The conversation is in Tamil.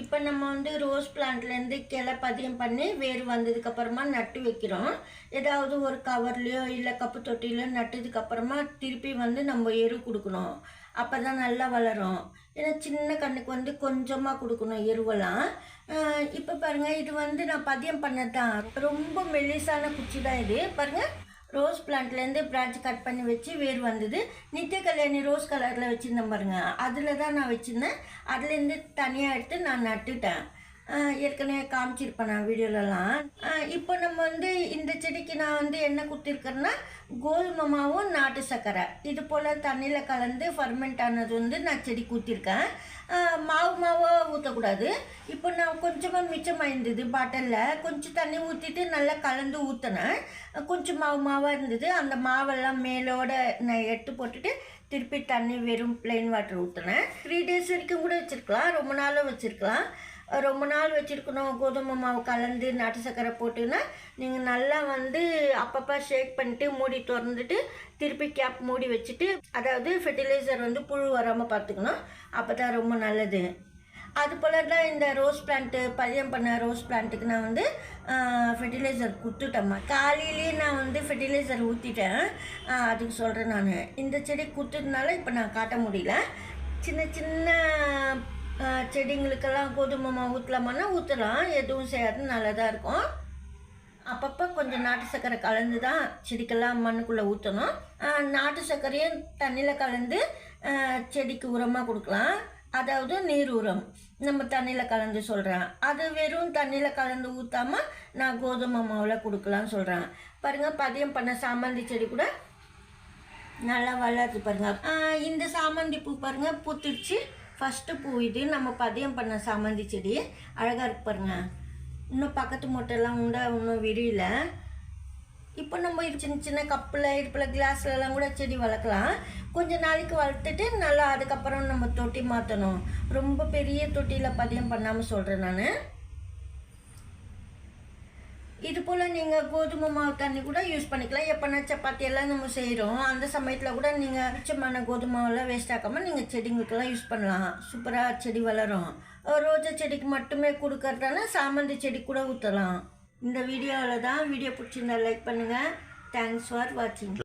இப்போ நம்ம வந்து ரோஸ் பிளான்ட்லேருந்து கிளை பதியம் பண்ணி வேர் வந்ததுக்கப்புறமா நட்டு வைக்கிறோம். ஏதாவது ஒரு கவர்லேயோ இல்லை கப்பு தொட்டிலையோ நட்டதுக்கப்புறமா திருப்பி வந்து நம்ம எரு கொடுக்கணும். அப்போ தான் நல்லா வளரும். ஏன்னா சின்ன கண்ணுக்கு வந்து கொஞ்சமாக கொடுக்கணும் எருவெல்லாம். இப்போ பாருங்கள் இது வந்து நான் பதியம் பண்ணது தான் ரொம்ப மெல்லிசான குச்சி தான் இது. பாருங்கள் ரோஸ் பிளான்ட்லேருந்து பிரான்ச் கட் பண்ணி வச்சு வேர் வந்தது. நித்திய கல்யாணி ரோஸ் கலரில் வச்சுருந்தேன் பாருங்க. அதில் தான் நான் வச்சுருந்தேன். அதுலேருந்து தனியாக எடுத்து நான் நட்டுட்டேன். ஏற்கனவே காமிச்சிருப்பேன் நான் வீடியோலலாம். இப்போ நம்ம வந்து இந்த செடிக்கு நான் வந்து என்ன கொடுத்துருக்கேன்னா கோதுமை மாவும் நாட்டு சர்க்கரை. இது போல் தண்ணியில் கலந்து ஃபர்மெண்ட் ஆனது வந்து நான் செடி கூத்திருக்கேன். மாவு மாவோ ஊற்றக்கூடாது இப்போ நான் கொஞ்சமாக மிச்சமாக இருந்தது பாட்டிலில். கொஞ்சம் தண்ணி ஊற்றிட்டு நல்லா கலந்து ஊற்றினேன் கொஞ்சம் மாவு மாவாக இருந்தது. அந்த மாவெல்லாம் மேலோட நான் எடுத்து போட்டுட்டு திருப்பி தண்ணி வெறும் பிளெயின் வாட்டர் ஊற்றினேன் த்ரீ டேஸ் வரைக்கும் கூட வச்சுருக்கலாம். ரொம்ப நாளும் வச்சுருக்கலாம். ரொம்ப நாள் வச்சுருக்கணும். கோதுமை மாவு கலந்து நாட்டு சர்க்கரை போட்டுன்னா நீங்கள் நல்லா வந்து அப்பப்போ ஷேக் பண்ணிட்டு மூடி திறந்துட்டு திருப்பி கேப் மூடி வச்சுட்டு அதாவது ஃபெர்டிலைசர் வந்து புழு வராமல் பார்த்துக்கணும். அப்போ தான் ரொம்ப நல்லது. அது போல தான் இந்த ரோஸ் பிளான்ட்டு பதியம் பண்ண ரோஸ் பிளான்ட்டுக்கு நான் வந்து ஃபெர்டிலைசர் குத்துட்டேம்மா. காலையிலேயே நான் வந்து ஃபெர்டிலைசர் ஊற்றிட்டேன் அதுக்கு சொல்கிறேன் நான். இந்த செடி குத்துறதுனால இப்போ நான் காட்ட முடியல. சின்ன சின்ன செடிங்களுக்கெல்லாம் கோதுமை மாவு ஊற்றலாமான்னா ஊற்றலாம் எதுவும் செய்யாது நல்லதாக இருக்கும். அப்பப்போ கொஞ்சம் நாட்டு சர்க்கரை கலந்து தான் செடிக்கெல்லாம் மண்ணுக்குள்ளே ஊற்றணும் நாட்டு சர்க்கரையும் தண்ணியில் கலந்து செடிக்கு உரமாக கொடுக்கலாம். அதாவது நீர் உரம் நம்ம தண்ணியில் கலந்து சொல்கிறேன் அது வெறும் தண்ணியில் கலந்து ஊற்றாமல் நான் கோதுமை மாவில் கொடுக்கலான்னு சொல்கிறேன் பாருங்கள் பதியம் பண்ண சாமந்தி செடி கூட நல்லா வளருது பாருங்கள் இந்த சாமந்தி பூ பாருங்கள் பூத்துடுச்சு. ஃபஸ்ட்டு பூ இது நம்ம பதியம் பண்ண சாமந்தி செடி. அழகாக இருக்கு பாருங்கள் இன்னும் பக்கத்து மொட்டைலாம் உண்டா இன்னும் விரியல. இப்போ நம்ம சின்ன சின்ன கப்பில் இடுப்பில் கிளாஸ்லலாம் கூட செடி வளர்க்கலாம். கொஞ்ச நாளைக்கு வளர்த்துட்டு நல்லா அதுக்கப்புறம் நம்ம தொட்டி மாற்றணும் ரொம்ப பெரிய தொட்டியில் பதியம் பண்ணாமல் சொல்கிறேன் நான். இது போல் நீங்கள் கோதுமை மாவு தண்ணி கூட யூஸ் பண்ணிக்கலாம். எப்போனா சப்பாத்தி எல்லாம் நம்ம செய்கிறோம் அந்த சமயத்தில் கூட நீங்கள் மிச்சமான கோதுமாவெல்லாம் வேஸ்ட் ஆக்காமல் நீங்கள் செடிங்களுக்கெல்லாம் யூஸ் பண்ணலாம். சூப்பராக செடி வளரும். ரோஜா செடிக்கு மட்டுமே கொடுக்கறதால சாமந்தி செடி கூட ஊற்றலாம் இந்த வீடியோவில் தான் வீடியோ பிடிச்சிருந்தா லைக் பண்ணுங்கள் தேங்க்ஸ் ஃபார் வாட்சிங்